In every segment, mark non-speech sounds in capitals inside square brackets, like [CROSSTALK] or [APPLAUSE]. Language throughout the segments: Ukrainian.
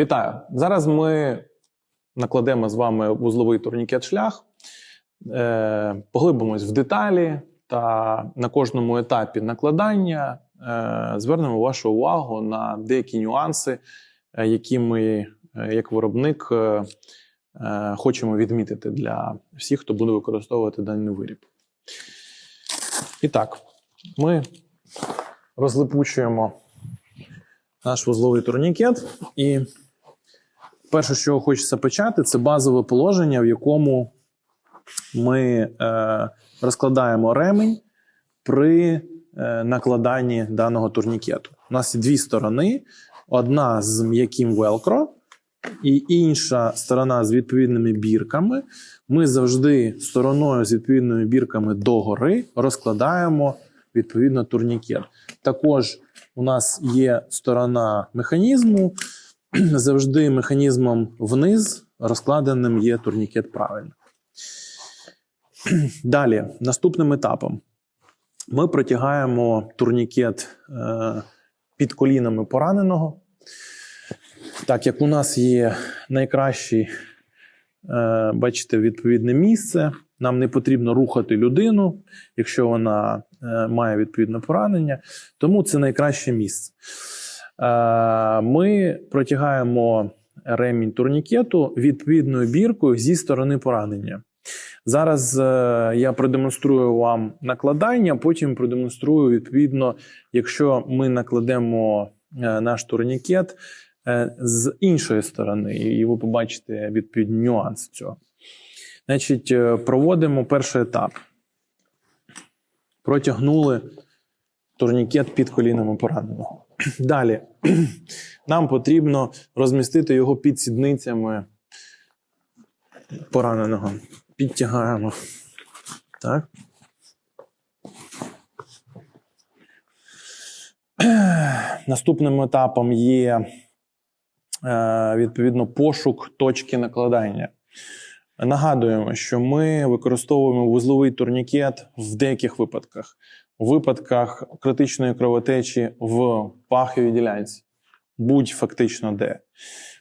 Вітаю! Зараз ми накладемо з вами вузловий турнікет шлях, е, поглибимось в деталі та на кожному етапі накладання е, звернемо вашу увагу на деякі нюанси, е, які ми, як виробник, хочемо відмітити для всіх, хто буде використовувати даний виріб. І так, ми розлипучуємо наш вузловий турнікет. І перше, що хочеться почати, це базове положення, в якому ми е, розкладаємо ремень при е, накладанні даного турнікету. У нас є дві сторони: одна з м'яким велкро, і інша сторона з відповідними бірками. Ми завжди стороною з відповідними бірками догори розкладаємо відповідно турнікет. Також у нас є сторона механізму. [CLEARS THROAT] Завжди механізмом вниз розкладеним є турнікет правильно. [CLEARS THROAT] Далі, наступним етапом, ми протягаємо турнікет е, під колінами пораненого. Так як у нас є найкращий, е, бачите, відповідне місце, нам не потрібно рухати людину, якщо вона е, має відповідне поранення, тому це найкраще місце. Е, Ми протягаємо ремінь турнікету відповідною біркою зі сторони поранення. Зараз е, я продемонструю вам накладання, потім продемонструю відповідно, якщо ми накладемо е, наш турнікет з іншої сторони, і ви побачите відповідні нюанси цього. Значить, проводимо перший етап. Протягнули турнікет під колінами пораненого. Далі нам потрібно розмістити його під сідницями пораненого. Підтягаємо. Так. Наступним етапом є е, відповідно пошук точки накладання. Нагадуємо, що ми використовуємо вузловий турнікет в деяких випадках. У випадках критичної кровотечі в паховій ділянці, будь фактично де.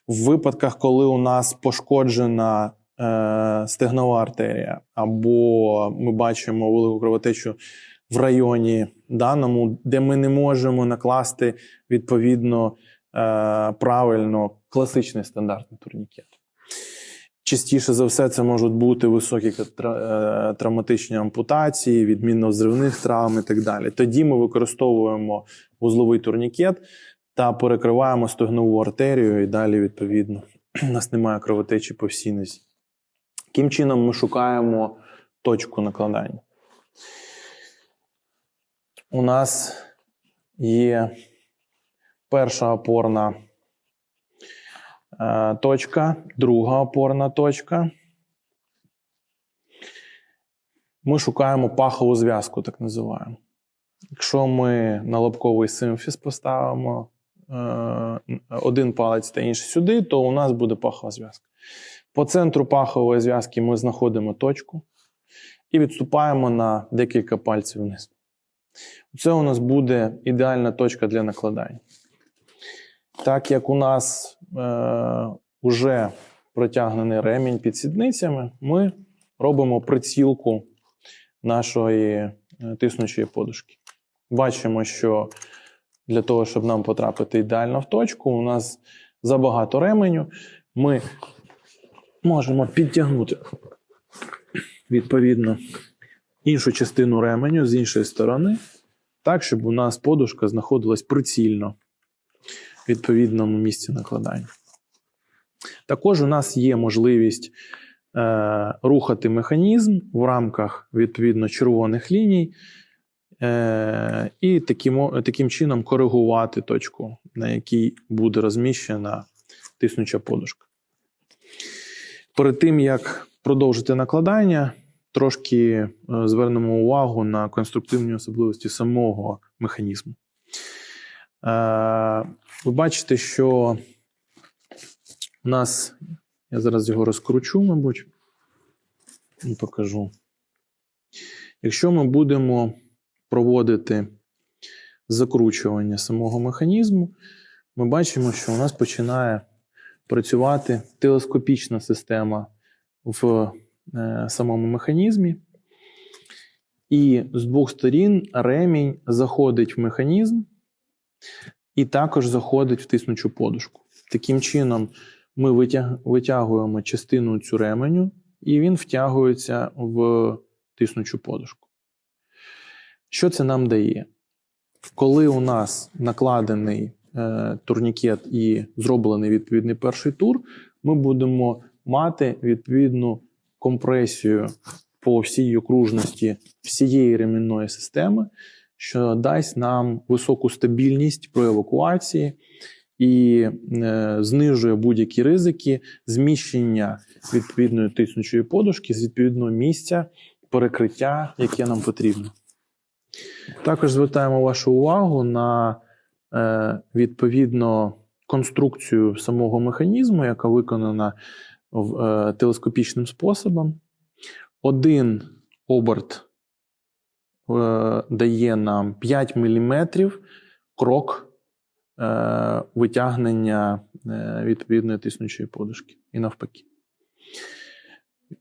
В випадках, коли у нас пошкоджена е, стегнова артерія, або ми бачимо велику кровотечу в районі даному, де ми не можемо накласти відповідно е, правильно класичний стандартний турнікет. Частіше за все, це можуть бути високі е, травматичні ампутації, відмінно взривних травм і так далі. Тоді ми використовуємо вузловий турнікет та перекриваємо стегнову артерію, і далі, відповідно, [CLEARS THROAT] у нас немає кровотечі по всій нозі. Таким чином, ми шукаємо точку накладання. У нас є перша опорна точка, друга опорна точка. Ми шукаємо пахову зв'язку, так називаємо. Якщо ми на лобковий симфіз поставимо е, один палець та інший сюди, то у нас буде пахова зв'язка. По центру пахової зв'язки ми знаходимо точку і відступаємо на декілька пальців вниз. Це у нас буде ідеальна точка для накладання. Так як у нас е, вже протягнений ремінь під сідницями, ми робимо прицілку нашої е, тиснучої подушки. Бачимо, що для того, щоб нам потрапити ідеально в точку, у нас забагато ременю. Ми можемо підтягнути відповідно іншу частину ременю з іншої сторони, так, щоб у нас подушка знаходилась прицільно відповідному місці накладання. Також у нас є можливість е, рухати механізм в рамках відповідно червоних ліній, е, і таким, таким чином коригувати точку, на якій буде розміщена тиснуча подушка. Перед тим, як продовжити накладання, трошки е, звернемо увагу на конструктивні особливості самого механізму. Е, Ви бачите, що у нас, я зараз його розкручу, мабуть, і покажу. Якщо ми будемо проводити закручування самого механізму, ми бачимо, що у нас починає працювати телескопічна система в е, самому механізмі. І з двох сторін ремінь заходить в механізм і також заходить в тиснучу подушку. Таким чином, ми витяг- витягуємо частину цю ременю, і він втягується в тиснучу подушку. Що це нам дає? Коли у нас накладений е, турнікет і зроблений відповідний перший тур, ми будемо мати відповідну компресію по всій окружності всієї ремінної системи, що дасть нам високу стабільність при евакуації і е, знижує будь-які ризики зміщення відповідної тиснучої подушки з відповідного місця перекриття, яке нам потрібно. Також звертаємо вашу увагу на е, відповідно конструкцію самого механізму, яка виконана в, е, телескопічним способом. Один оберт дає нам 5 мм крок е, витягнення е, відповідної тиснучої подушки і навпаки.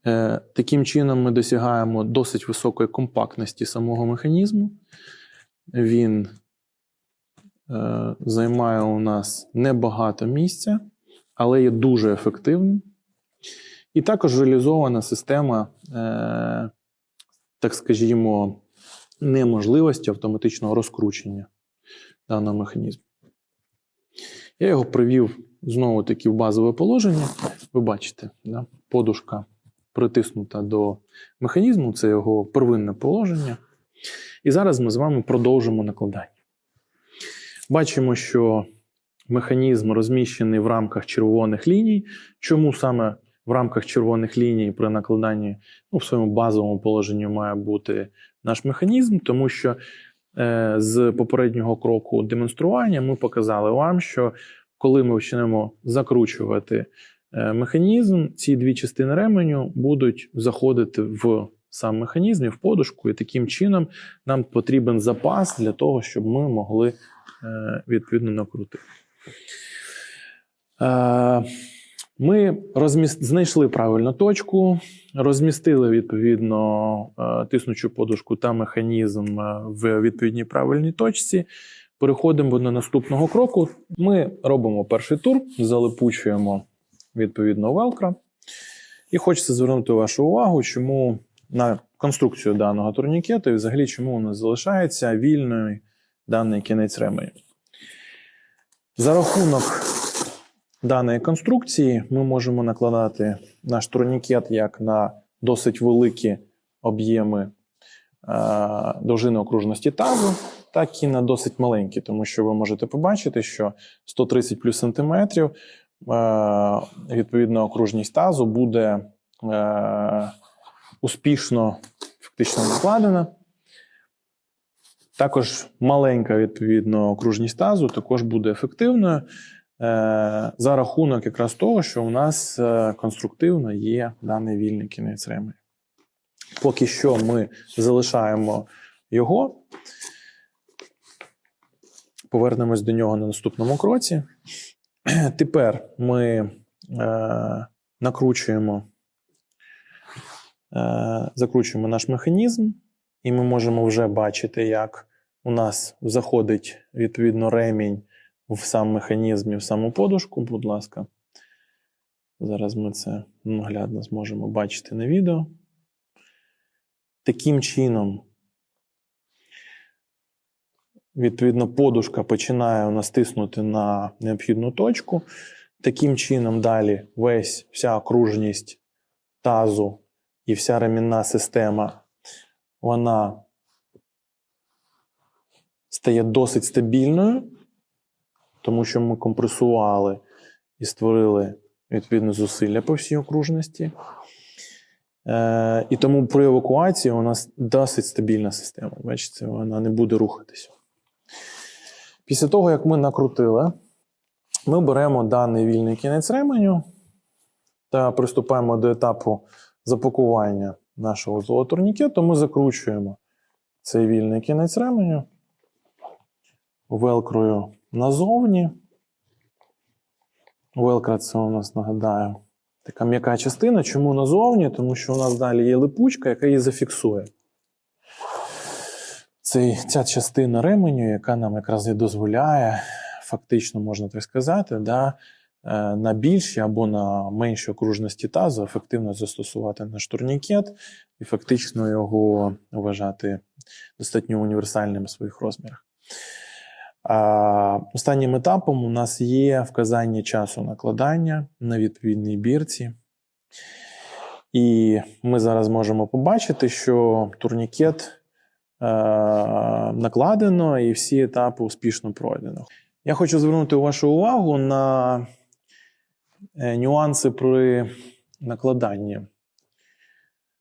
Е, Таким чином, ми досягаємо досить високої компактності самого механізму. Він е, займає у нас небагато місця, але є дуже ефективним. І також реалізована система, е, так скажімо, неможливості автоматичного розкручення даного механізму. Я його привів знову таки в базове положення. Ви бачите, да? подушка притиснута до механізму, це його первинне положення. І зараз ми з вами продовжимо накладання. Бачимо, що механізм розміщений в рамках червоних ліній. Чому саме в рамках червоних ліній при накладанні ну, в своєму базовому положенні має бути наш механізм? Тому що е, з попереднього кроку демонстрування ми показали вам, що коли ми почнемо закручувати е, механізм, ці дві частини ременю будуть заходити в сам механізм в подушку, і таким чином нам потрібен запас для того, щоб ми могли е, відповідно накрутити. Е, Ми розміст... знайшли правильну точку, розмістили відповідно е, тиснучу подушку та механізм е, в відповідній правильній точці. Переходимо до наступного кроку. Ми робимо перший тур, залипучуємо відповідно велкро. І хочеться звернути вашу увагу, чому на конструкцію даного турнікету і взагалі чому у нас залишається вільною даний кінець ременю. За рахунок даної конструкції. Ми можемо накладати наш турнікет як на досить великі об'єми е, довжини окружності тазу, так і на досить маленькі, тому що ви можете побачити, що 130 плюс сантиметрів е, відповідно окружність тазу буде е, успішно фактично накладена. Також маленька відповідно окружність тазу також буде ефективною за рахунок якраз того, що у нас е, конструктивно є даний вільний кінець ременю. Поки що ми залишаємо його. Повернемось до нього на наступному кроці. Тепер ми е, накручуємо, е, закручуємо наш механізм, і ми можемо вже бачити, як у нас заходить відповідно ремінь в сам механізм і в саму подушку. Будь ласка. Зараз ми це наглядно зможемо бачити на відео. Таким чином, відповідно, подушка починає у нас тиснути на необхідну точку. Таким чином, далі весь вся окружність тазу і вся ремінна система вона стає досить стабільною, тому що ми компресували і створили відповідне зусилля по всій окружності. Е, і тому при евакуації у нас досить стабільна система. Бачите, вона не буде рухатися. Після того, як ми накрутили, ми беремо даний вільний кінець ременю та приступаємо до етапу запакування нашого злого турнікету. Ми закручуємо цей вільний кінець ременю велкрою назовні. Велкра це у нас нагадаю. Така м'яка частина. Чому назовні? Тому що у нас далі є липучка, яка її зафіксує. Це ця частина ременю, яка нам якраз і дозволяє, фактично, можна так сказати, да, е, на більші або на менші окружності тазу ефективно застосувати наш турнікет і фактично його вважати достатньо універсальним в своїх розмірах. Останнім етапом у нас є вказання часу накладання на відповідній бірці. І ми зараз можемо побачити, що турнікет е, накладено і всі етапи успішно пройдено. Я хочу звернути вашу увагу на е, нюанси при накладанні.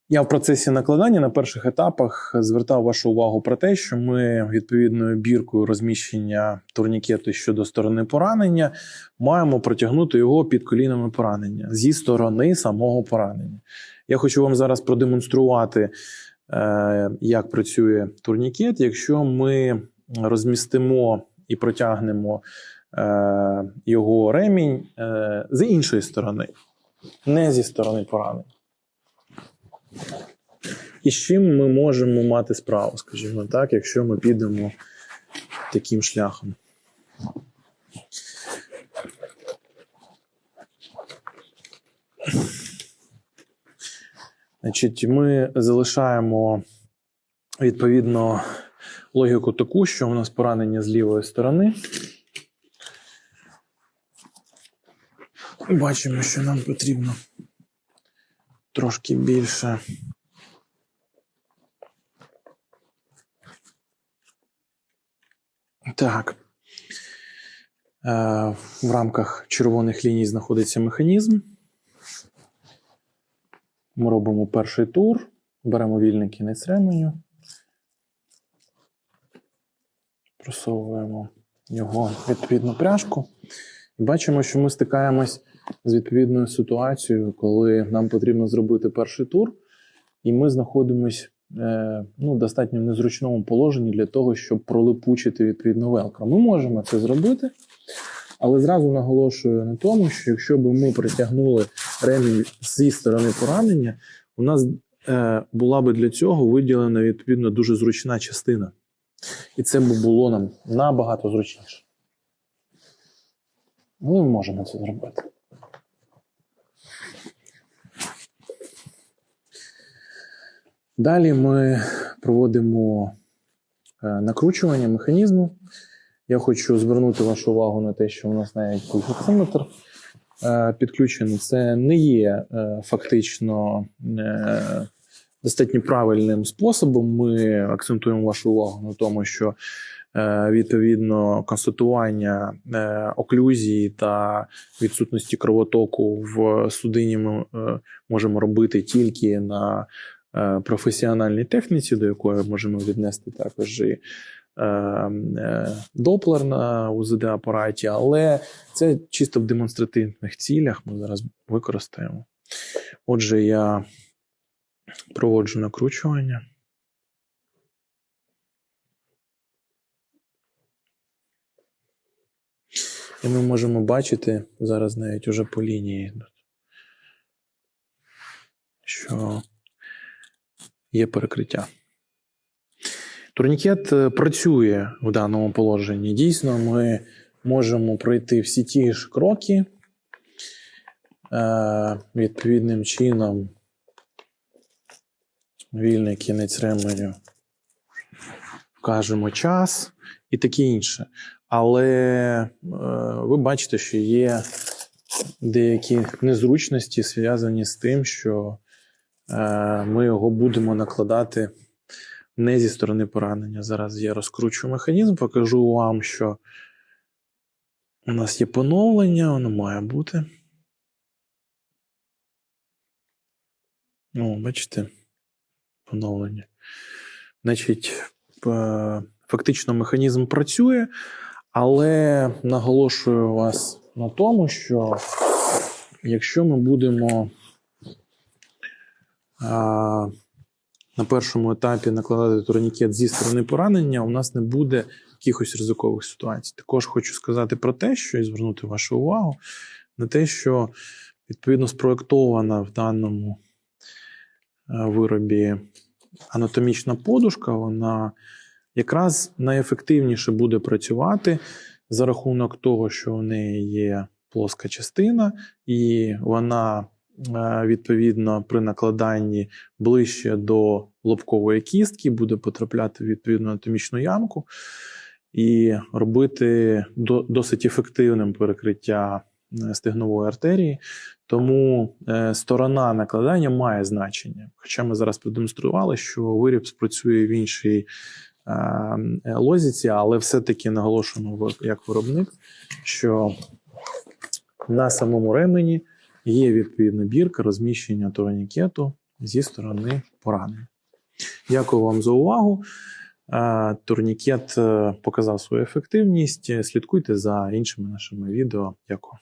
Я в процесі накладання на перших етапах звертав вашу увагу про те, що ми відповідною біркою розміщення турнікету щодо сторони поранення маємо протягнути його під колінами поранення зі сторони самого поранення. Я хочу вам зараз продемонструвати, е, як працює турнікет, якщо ми розмістимо і протягнемо е, його ремінь е, з іншої сторони, не зі сторони поранення. І з чим ми можемо мати справу, скажімо так, якщо ми підемо таким шляхом. Значить, ми залишаємо відповідно логіку таку, що у нас поранення з лівої сторони. Бачимо, що нам потрібно трошки більше. Так. Е, В рамках червоних ліній знаходиться механізм. Ми робимо перший тур, беремо вільний кінець ременю, просовуємо його відповідну пряжку. Бачимо, що ми стикаємось з відповідною ситуацією, коли нам потрібно зробити перший тур, і ми знаходимось е, ну, в достатньо незручному положенні для того, щоб пролипучити відповідно велкро. Ми можемо це зробити, але зразу наголошую на тому, що якщо б ми притягнули ремінь зі сторони поранення, у нас е, була би для цього виділена відповідно дуже зручна частина. І це б було нам набагато зручніше. Ми можемо це зробити. Далі ми проводимо е, накручування механізму. Я хочу звернути вашу увагу на те, що у нас навіть пульсоциметр е, підключений. Це не є е, фактично достатньо правильним способом. Ми акцентуємо вашу увагу на тому, що відповідно констатування оклюзії та відсутності кровотоку в судині ми можемо робити тільки на професіональній техніці, до якої можемо віднести також і е, е, доплер на УЗД-апараті, але це чисто в демонстративних цілях ми зараз використаємо. Отже, я проводжу накручування. І ми можемо бачити зараз навіть уже по лінії, що є перекриття. Турнікет е, працює в даному положенні. Дійсно, ми можемо пройти всі ті ж кроки. Е, відповідним чином, вільний кінець ременю, вкажемо час і таке інше. Але е, ви бачите, що є деякі незручності, зв'язані з тим, що ми його будемо накладати не зі сторони поранення. Зараз я розкручу механізм, покажу вам, що у нас є поновлення, воно має бути. О, бачите, поновлення. Значить, фактично механізм працює, але наголошую вас на тому, що якщо ми будемо на першому етапі накладати турнікет зі сторони поранення, у нас не буде якихось ризикових ситуацій. Також хочу сказати про те, що і звернути вашу увагу на те, що відповідно спроєктована в даному е, виробі анатомічна подушка, вона якраз найефективніше буде працювати за рахунок того, що у неї є плоска частина, і вона відповідно при накладанні ближче до лобкової кістки буде потрапляти в відповідну анатомічну ямку і робити досить ефективним перекриття е, стегнової артерії. Тому е, сторона накладання має значення. Хоча ми зараз продемонстрували, що виріб спрацює в іншій е, е, лозіці, але все-таки наголошуємо як виробник, що на самому ремені є відповідна бірка розміщення турнікету зі сторони поранення. Дякую вам за увагу. Е, Турнікет е, показав свою ефективність. Слідкуйте за іншими нашими відео. Дякую.